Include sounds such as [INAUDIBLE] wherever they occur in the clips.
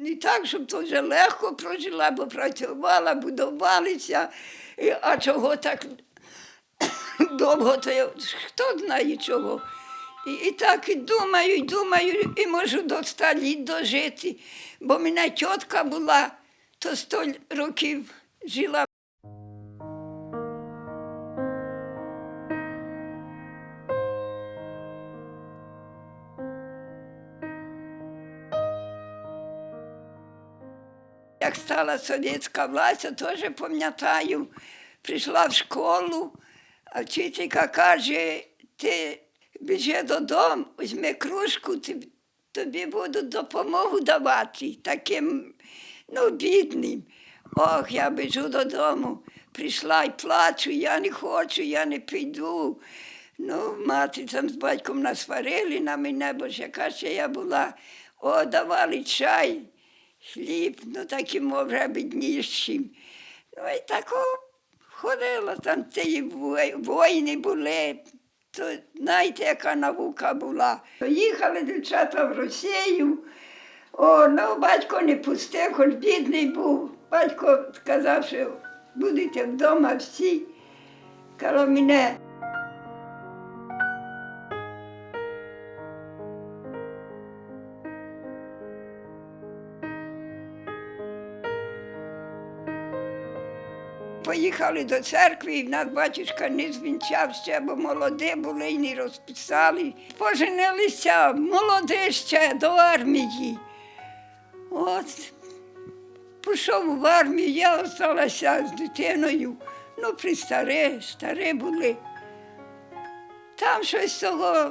Не так, щоб вже легко прожила, бо працювала, будувалися. І- А чого так [COUGHS] довго, то я, хто знає чого. І, і так і думаю, і думаю, і можу до ста літ дожити. Бо мене тітка була, то сто років жила. Як стала совєтська власть, я теж пам'ятаю, прийшла в школу, а вчителька каже, ти біжи додому, візьми кружку, тобі, будуть допомогу давати таким ну, бідним. Ох, я біжу додому, прийшла і плачу, я не хочу, я не піду. Ну, мати там з батьком насварили на мене, бо ж яка ще я була. О, давали чай, хліб, ну таким вже біднішим. Ну і тако ходила, там ці воїни були. То знаєте, яка наука була. Поїхали дівчата в Росію. О, ну батько не пустив, хоч бідний був. Батько сказав, що будете вдома всі коло мене. Поїхали до церкви, і в нас батюшка не звінчався, бо молоді були і не розписали. Поженилися молоді ще до армії. От пішов в армію, я залишилася з дитиною. Ну, при старе, старе були. Там щось того,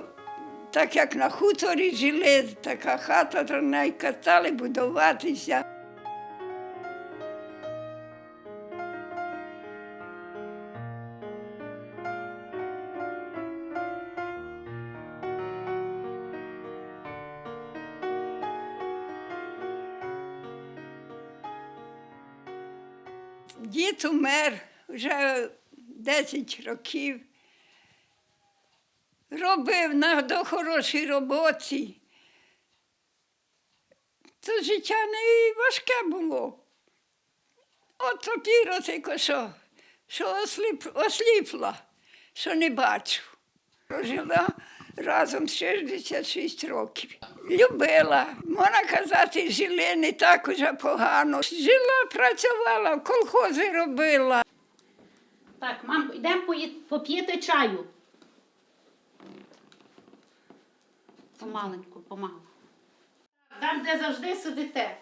так як на хуторі жили, така хата, то не стали будуватися. Дід умер вже 10 років. Робив на до хорошій роботі. То життя не важке було. От тепер тільки що, що осліп, осліпла, що не бачу. Прожила разом 66 років. Любила, можна казати, жили не так уже погано. Жила, працювала, колхози робила. Так, мам, йдемо поп'єте чаю. Помаленьку, помалу. Там, де завжди сидите.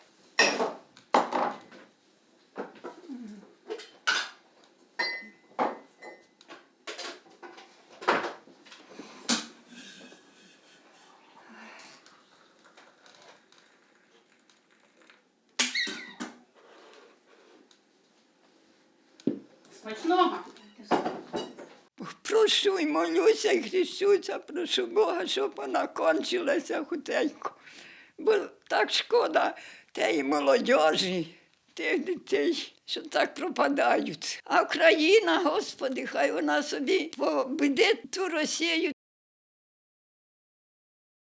Смачного. Прошу і молюся, і хрещуся, прошу Бога, щоб вона кончилася хутенько. Бо так шкода тієї молодежі, тих дітей, що так пропадають. А Україна, Господи, хай вона собі победить ту Росію,